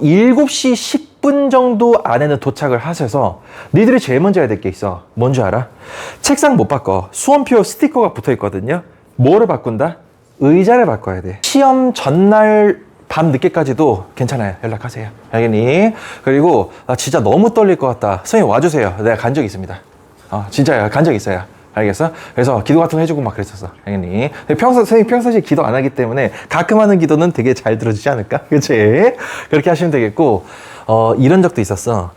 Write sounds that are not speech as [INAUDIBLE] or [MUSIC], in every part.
7시 10분 정도 안에는 도착을 하셔서 니들이 제일 먼저 해야 될 게 있어. 뭔지 알아? 책상 못 바꿔. 수험표 스티커가 붙어 있거든요. 뭐를 바꾼다? 의자를 바꿔야 돼. 시험 전날 밤 늦게까지도 괜찮아요. 연락하세요. 알겠니? 그리고 아, 진짜 너무 떨릴 것 같다. 선생님 와주세요. 내가 간 적 있습니다. 아, 진짜요. 간 적 있어요. 알겠어? 그래서 기도 같은 거 해주고 막 그랬었어. 근데 평소, 선생님 평상시에 기도 안 하기 때문에 가끔 하는 기도는 되게 잘 들어주지 않을까? [LAUGHS] 그치? 그렇게 하시면 되겠고, 어, 이런 적도 있었어.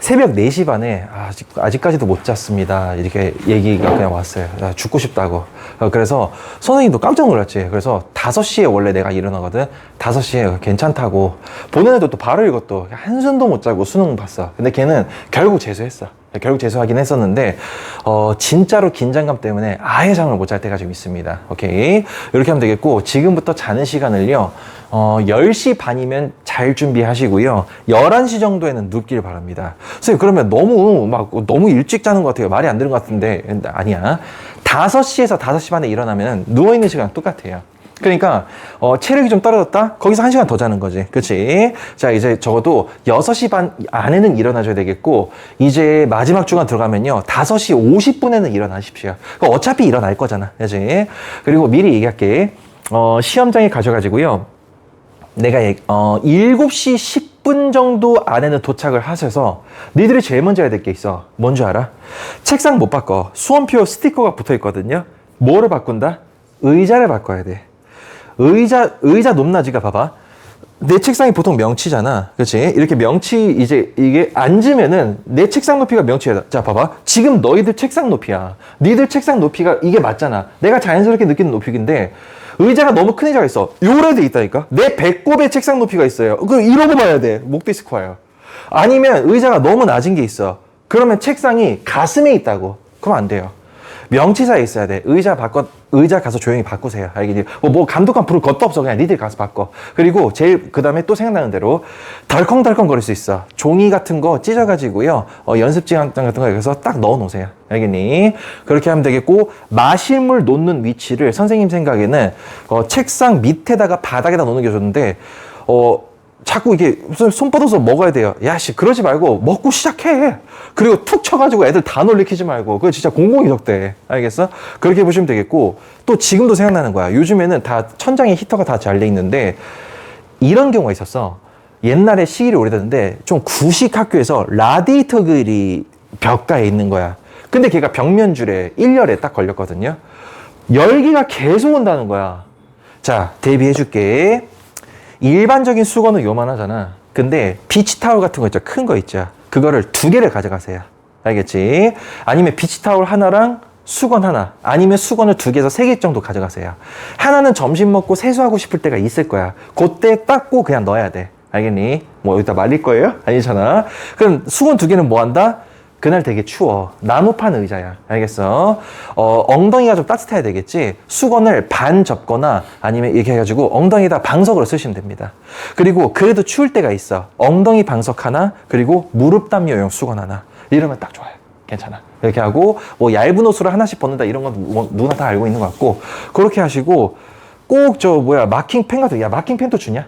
새벽 4시 반에 아직, 아직까지도 못 잤습니다. 이렇게 얘기가 그냥 왔어요. 아, 죽고 싶다고. 어, 그래서 선생님도 깜짝 놀랐지. 그래서 5시에 원래 내가 일어나거든. 5시에 괜찮다고. 보는 애도 또 바로 읽었도 한숨도 못 자고 수능 봤어. 근데 걔는 결국 재수했어. 결국 재수하긴 했었는데, 어, 진짜로 긴장감 때문에 아예 잠을 못 잘 때가 좀 있습니다. 오케이. 이렇게 하면 되겠고, 지금부터 자는 시간을요, 어, 10시 반이면 잘 준비하시고요. 11시 정도에는 눕길 바랍니다. 선생님, 그러면 너무, 막, 너무 일찍 자는 것 같아요. 말이 안 되는 것 같은데. 아니야. 5시에서 5시 반에 일어나면 누워있는 시간 똑같아요. 그러니까 어, 체력이 좀 떨어졌다? 거기서 한시간더 자는 거지. 그치? 자, 이제 적어도 6시 반 안에는 일어나줘야 되겠고, 이제 마지막 주간 들어가면요. 5시 50분에는 일어나십시오. 그거 어차피 일어날 거잖아. 그치? 그리고 미리 얘기할게. 어, 시험장에 가셔가지고요. 내가 어, 7시 10분 정도 안에는 도착을 하셔서 니들이 제일 먼저 해야 될 게 있어. 뭔지 알아? 책상 못 바꿔. 수험표 스티커가 붙어 있거든요. 뭐를 바꾼다? 의자를 바꿔야 돼. 의자, 의자 높낮이가 봐봐. 내 책상이 보통 명치잖아. 그렇지? 이렇게 명치, 이제 이게 앉으면은 내 책상 높이가 명치야. 자, 봐봐. 지금 너희들 책상 높이야. 니들 책상 높이가 이게 맞잖아. 내가 자연스럽게 느끼는 높이인데 의자가 너무 큰 의자가 있어. 요래 돼 있다니까? 내 배꼽에 책상 높이가 있어요. 그럼 이러고 봐야 돼. 목 디스크와요. 아니면 의자가 너무 낮은 게 있어. 그러면 책상이 가슴에 있다고. 그럼 안 돼요. 명치사에 있어야 돼. 의자 바꿔, 의자 가서 조용히 바꾸세요. 알겠니? 뭐, 뭐 감독관 부를 것도 없어. 그냥 니들 가서 바꿔. 그리고 제일, 그 다음에 또 생각나는 대로 덜컹덜컹 거릴 수 있어. 종이 같은 거 찢어가지고요. 어, 연습장 같은 거 여기서 딱 넣어 놓으세요. 알겠니? 그렇게 하면 되겠고, 마실 물 놓는 위치를 선생님 생각에는 어, 책상 밑에다가 바닥에다 놓는 게 좋은데, 어, 자꾸 이게 손 뻗어서 먹어야 돼요. 야, 씨, 그러지 말고 먹고 시작해. 그리고 툭 쳐가지고 애들 다 놀리키지 말고. 그거 진짜 공공이덕대. 알겠어? 그렇게 보시면 되겠고. 또 지금도 생각나는 거야. 요즘에는 다 천장에 히터가 다 잘 돼 있는데 이런 경우가 있었어. 옛날에 시기를 오래됐는데 좀 구식 학교에서 라디에이터 글이 벽가에 있는 거야. 근데 걔가 벽면줄에 1열에 딱 걸렸거든요. 열기가 계속 온다는 거야. 자, 대비해 줄게. 일반적인 수건은 요만하잖아. 근데 비치타올 같은 거 있죠. 큰 거 있죠. 그거를 두 개를 가져가세요. 알겠지? 아니면 비치타올 하나랑 수건 하나. 아니면 수건을 두 개에서 세 개 정도 가져가세요. 하나는 점심 먹고 세수하고 싶을 때가 있을 거야. 그때 닦고 그냥 넣어야 돼. 알겠니? 뭐 여기다 말릴 거예요? 아니잖아. 그럼 수건 두 개는 뭐 한다? 그날 되게 추워. 나무판 의자야. 알겠어? 어, 엉덩이가 좀 따뜻해야 되겠지? 수건을 반 접거나 아니면 이렇게 해가지고 엉덩이에다 방석으로 쓰시면 됩니다. 그리고 그래도 추울 때가 있어. 엉덩이 방석 하나, 그리고 무릎 담요용 수건 하나. 이러면 딱 좋아요. 괜찮아. 이렇게 하고, 뭐 얇은 옷으로 하나씩 벗는다 이런 건 뭐 누나 다 알고 있는 것 같고, 그렇게 하시고, 꼭 저 뭐야, 마킹 펜 같은 거, 야, 마킹 펜도 주냐?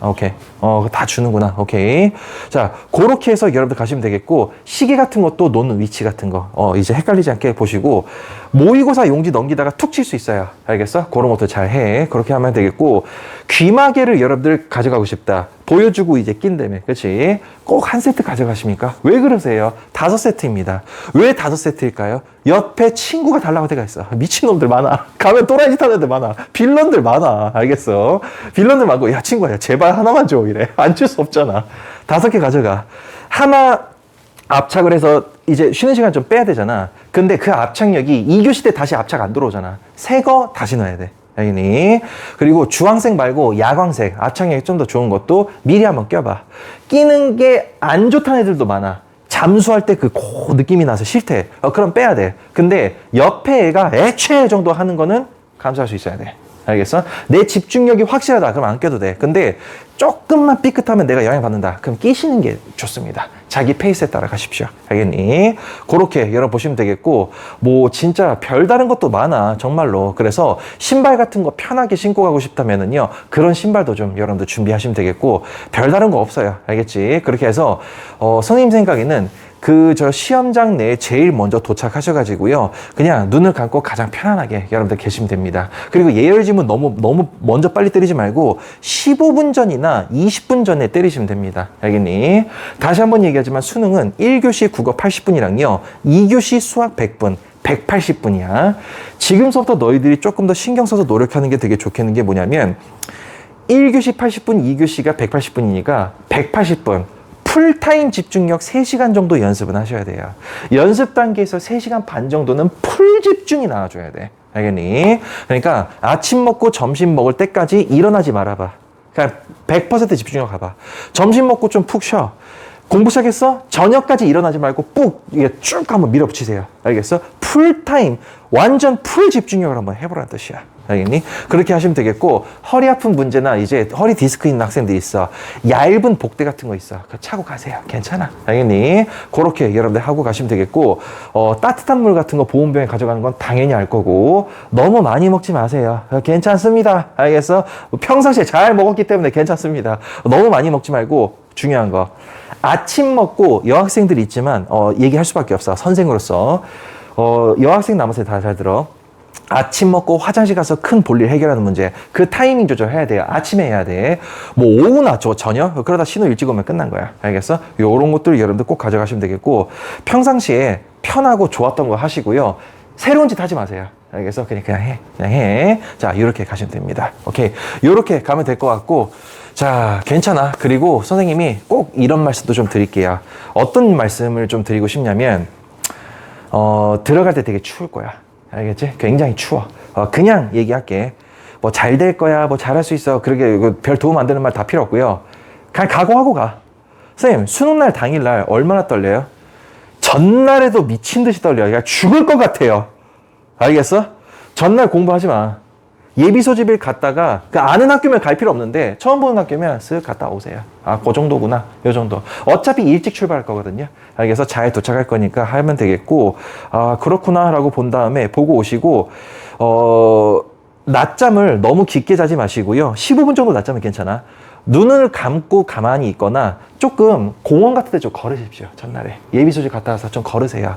아, 오케이. 어, 다 주는구나. 오케이. 자, 그렇게 해서 여러분들 가시면 되겠고, 시계 같은 것도 놓는 위치 같은 거, 어, 이제 헷갈리지 않게 보시고, 모의고사 용지 넘기다가 툭 칠 수 있어요. 알겠어? 그런 것도 잘 해. 그렇게 하면 되겠고, 귀마개를 여러분들 가져가고 싶다. 보여주고 이제 낀다며. 그치? 꼭한 세트 가져가십니까? 왜 그러세요? 다섯 세트입니다. 왜 다섯 세트일까요? 옆에 친구가 달라고 때가 있어. 미친놈들 많아. 가면 또라이 짓 하는 애들 많아. 빌런들 많아. 알겠어? 빌런들 많고, 야, 친구야, 제발 하나만 줘. 이래. 안 줄 수 없잖아. 다섯 개 가져가. 하나 압착을 해서 이제 쉬는 시간 좀 빼야 되잖아. 근데 그 압착력이 2교시 때 다시 압착 안 들어오잖아. 새 거 다시 넣어야 돼. 알겠니? 그리고 주황색 말고 야광색, 압착력이 좀더 좋은 것도 미리 한번 껴봐. 끼는 게 안 좋다는 애들도 많아. 잠수할 때그고 느낌이 나서 싫대. 어, 그럼 빼야 돼. 근데 옆에 애가 애체 정도 하는 거는 감수할 수 있어야 돼. 알겠어? 내 집중력이 확실하다. 그럼 안 껴도 돼. 근데 조금만 삐끗하면 내가 영향받는다. 그럼 끼시는 게 좋습니다. 자기 페이스에 따라 가십시오. 알겠니? 그렇게 여러분 보시면 되겠고, 뭐 진짜 별다른 것도 많아. 정말로. 그래서 신발 같은 거 편하게 신고 가고 싶다면은요, 그런 신발도 좀 여러분들 준비하시면 되겠고, 별다른 거 없어요. 알겠지? 그렇게 해서, 어, 선생님 생각에는 그 저 시험장 내에 제일 먼저 도착하셔가지고요. 그냥 눈을 감고 가장 편안하게 여러분들 계시면 됩니다. 그리고 예열짐은 너무 너무 먼저 빨리 때리지 말고 15분 전이나 20분 전에 때리시면 됩니다. 알겠니? 다시 한번 얘기하지만 수능은 1교시 국어 80분이랑요. 2교시 수학 100분. 180분이야. 지금서부터 너희들이 조금 더 신경 써서 노력하는 게 되게 좋겠는 게 뭐냐면 1교시 80분, 2교시가 180분이니까 180분. 풀타임 집중력 3시간 정도 연습은 하셔야 돼요. 연습 단계에서 3시간 반 정도는 풀 집중이 나와줘야 돼. 알겠니? 그러니까 아침 먹고 점심 먹을 때까지 일어나지 말아봐. 그냥 100% 집중력 가봐. 점심 먹고 좀 푹 쉬어. 공부 시작했어? 저녁까지 일어나지 말고 뿍 이게 쭉 한번 밀어붙이세요. 알겠어? 풀타임 완전 풀 집중력을 한번 해보라는 뜻이야. 알겠니? 그렇게 하시면 되겠고 허리 아픈 문제나 이제 허리 디스크 있는 학생들이 있어. 얇은 복대 같은 거 있어. 그거 차고 가세요. 괜찮아. 알겠니? 그렇게 여러분들 하고 가시면 되겠고 어, 따뜻한 물 같은 거 보온병에 가져가는 건 당연히 알 거고 너무 많이 먹지 마세요. 어, 괜찮습니다. 알겠어? 평상시에 잘 먹었기 때문에 괜찮습니다. 너무 많이 먹지 말고 중요한 거. 아침 먹고 여학생들이 있지만 어, 얘기할 수밖에 없어. 선생으로서. 어, 여학생 남학생 다 잘 들어. 아침 먹고 화장실 가서 큰 볼일 해결하는 문제. 그 타이밍 조절해야 돼요. 아침에 해야 돼. 뭐 오후나 저 저녁 그러다 신호 일찍 오면 끝난 거야. 알겠어? 요런 것들 여러분들 꼭 가져가시면 되겠고 평상시에 편하고 좋았던 거 하시고요. 새로운 짓 하지 마세요. 알겠어? 그냥 그냥 해. 그냥 해. 자, 이렇게 가시면 됩니다. 오케이. 요렇게 가면 될 것 같고 자, 괜찮아. 그리고 선생님이 꼭 이런 말씀도 좀 드릴게요. 어떤 말씀을 좀 드리고 싶냐면 어, 들어갈 때 되게 추울 거야. 알겠지? 굉장히 추워. 어, 그냥 얘기할게. 뭐 잘 될 거야, 뭐 잘할 수 있어. 그러게 이거 별 도움 안 되는 말 다 필요 없고요. 그냥 각오하고 가. 선생님, 수능 날 당일 날 얼마나 떨려요? 전날에도 미친 듯이 떨려요. 그러니까 죽을 것 같아요. 알겠어? 전날 공부하지 마. 예비 소집일 갔다가 그 아는 학교면 갈 필요 없는데 처음 보는 학교면 쓱 갔다 오세요. 아, 그 정도구나. 요 정도. 어차피 일찍 출발할 거거든요. 알겠어? 잘 도착할 거니까 하면 되겠고 아, 그렇구나라고 본 다음에 보고 오시고 어 낮잠을 너무 깊게 자지 마시고요. 15분 정도 낮잠은 괜찮아. 눈을 감고 가만히 있거나 조금 공원 같은 데 좀 걸으십시오. 전날에. 예비 소집 갔다 와서 좀 걸으세요.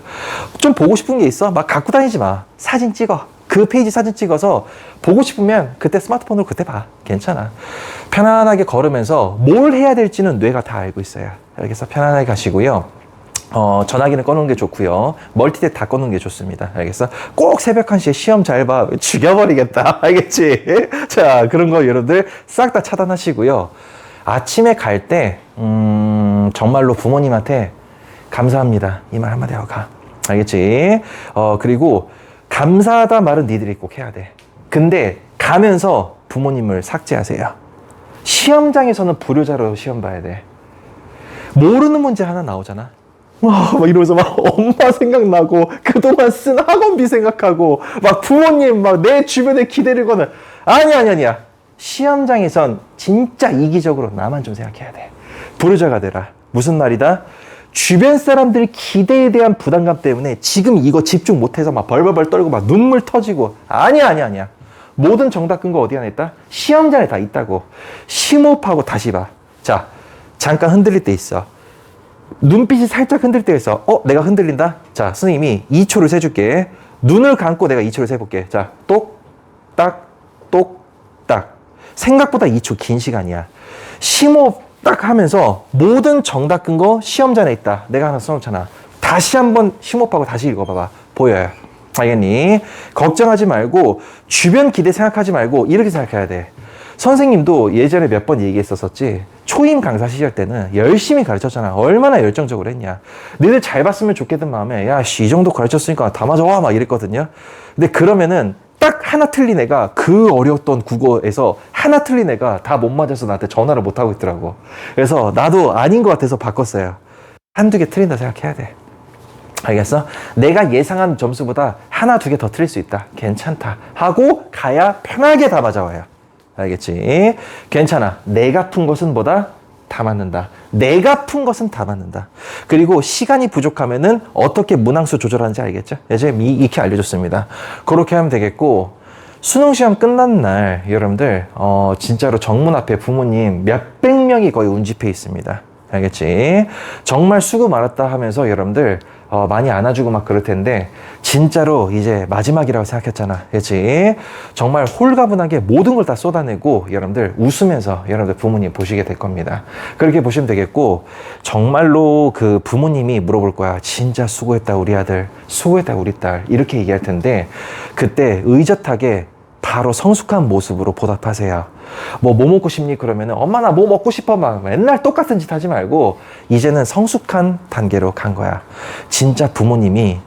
좀 보고 싶은 게 있어? 막 갖고 다니지 마. 사진 찍어. 그 페이지 사진 찍어서 보고 싶으면 그때 스마트폰으로 그때 봐. 괜찮아. 편안하게 걸으면서 뭘 해야 될지는 뇌가 다 알고 있어요. 여기서 편안하게 가시고요. 어, 전화기는 꺼놓는 게 좋고요. 멀티탭 다 꺼놓는 게 좋습니다. 알겠어? 꼭 새벽 1시에 시험 잘 봐. 죽여버리겠다. [LAUGHS] 알겠지? 자, 그런 거 여러분들 싹 다 차단하시고요. 아침에 갈 때, 음, 정말로 부모님한테 감사합니다. 이 말 한마디 하고 가. 알겠지? 어, 그리고 감사하다 말은 니들이 꼭 해야 돼. 근데 가면서 부모님을 삭제하세요. 시험장에서는 불효자로 시험 봐야 돼. 모르는 문제 하나 나오잖아. 와, 막 이러면서 막 엄마 생각나고, 그동안 쓴 학원비 생각하고, 막 부모님 막 내 주변에 기대를 거는. 아니, 아니, 아니야. 시험장에선 진짜 이기적으로 나만 좀 생각해야 돼. 불효자가 되라. 무슨 말이다? 주변 사람들 기대에 대한 부담감 때문에 지금 이거 집중 못해서 막 벌벌벌 떨고 막 눈물 터지고. 아니야, 아니야, 아니야. 모든 정답 근거 어디 안에 있다? 시험장에 다 있다고. 심호흡하고 다시 봐. 자, 잠깐 흔들릴 때 있어. 눈빛이 살짝 흔들 때에서 어 내가 흔들린다 자 선생님이 2초를 세줄게 눈을 감고 내가 2초를 세볼게 자 똑딱 똑딱 생각보다 2초 긴 시간이야 심호흡 딱 하면서 모든 정답 근거 시험 전에 있다 내가 하나 써놓잖아 다시 한번 심호흡하고 다시 읽어봐봐 보여요 알겠니 걱정하지 말고 주변 기대 생각하지 말고 이렇게 생각해야 돼 선생님도 예전에 몇 번 얘기했었었지. 초임 강사 시절 때는 열심히 가르쳤잖아. 얼마나 열정적으로 했냐. 너희들 잘 봤으면 좋겠던 마음에, 야, 씨, 이 정도 가르쳤으니까 다 맞아와. 막 이랬거든요. 근데 그러면은 딱 하나 틀린 애가 그 어려웠던 국어에서 하나 틀린 애가 다 못 맞아서 나한테 전화를 못 하고 있더라고. 그래서 나도 아닌 것 같아서 바꿨어요. 한두 개 틀린다 생각해야 돼. 알겠어? 내가 예상한 점수보다 하나 두 개 더 틀릴 수 있다. 괜찮다. 하고 가야 편하게 다 맞아와요. 알겠지? 괜찮아. 내가 푼 것은 뭐다? 다 맞는다. 내가 푼 것은 다 맞는다. 그리고 시간이 부족하면은 어떻게 문항수 조절하는지 알겠죠? 예전에 미- 익히 알려줬습니다. 그렇게 하면 되겠고, 수능 시험 끝난 날, 여러분들, 어, 진짜로 정문 앞에 부모님 몇백 명이 거의 운집해 있습니다. 알겠지? 정말 수고 많았다 하면서 여러분들, 어, 많이 안아주고 막 그럴 텐데, 진짜로 이제 마지막이라고 생각했잖아. 그치? 정말 홀가분하게 모든 걸 다 쏟아내고, 여러분들 웃으면서 여러분들 부모님 보시게 될 겁니다. 그렇게 보시면 되겠고, 정말로 그 부모님이 물어볼 거야. 진짜 수고했다, 우리 아들. 수고했다, 우리 딸. 이렇게 얘기할 텐데, 그때 의젓하게 바로 성숙한 모습으로 보답하세요. 뭐, 뭐 먹고 싶니? 그러면은, 엄마, 나 뭐 먹고 싶어? 막 맨날 똑같은 짓 하지 말고, 이제는 성숙한 단계로 간 거야. 진짜 부모님이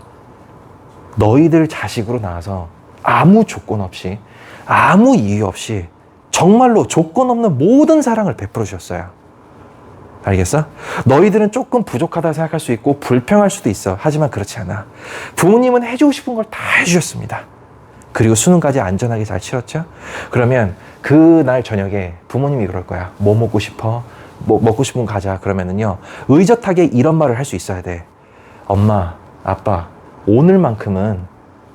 너희들 자식으로 나와서 아무 조건 없이, 아무 이유 없이, 정말로 조건 없는 모든 사랑을 베풀어 주셨어요. 알겠어? 너희들은 조금 부족하다 생각할 수 있고, 불평할 수도 있어. 하지만 그렇지 않아. 부모님은 해주고 싶은 걸 다 해주셨습니다. 그리고 수능까지 안전하게 잘 치렀죠? 그러면 그날 저녁에 부모님이 그럴 거야. 뭐 먹고 싶어? 뭐 먹고 싶은 거 가자. 그러면은요. 의젓하게 이런 말을 할 수 있어야 돼. 엄마, 아빠, 오늘만큼은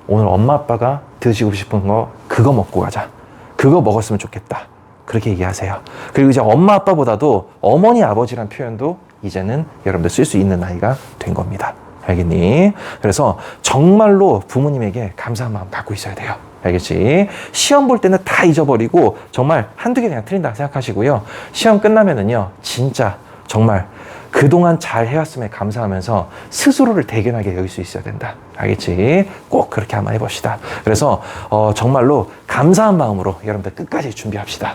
오늘 엄마 아빠가 드시고 싶은 거 그거 먹고 가자. 그거 먹었으면 좋겠다. 그렇게 얘기하세요. 그리고 이제 엄마 아빠보다도 어머니 아버지란 표현도 이제는 여러분들 쓸 수 있는 나이가 된 겁니다. 알겠니? 그래서 정말로 부모님에게 감사한 마음 갖고 있어야 돼요. 알겠지? 시험 볼 때는 다 잊어버리고 정말 한두 개 그냥 틀린다 생각하시고요. 시험 끝나면은요, 진짜 정말 그동안 잘 해왔음에 감사하면서 스스로를 대견하게 여길 수 있어야 된다. 알겠지? 꼭 그렇게 한번 해봅시다. 그래서 어, 정말로 감사한 마음으로 여러분들 끝까지 준비합시다.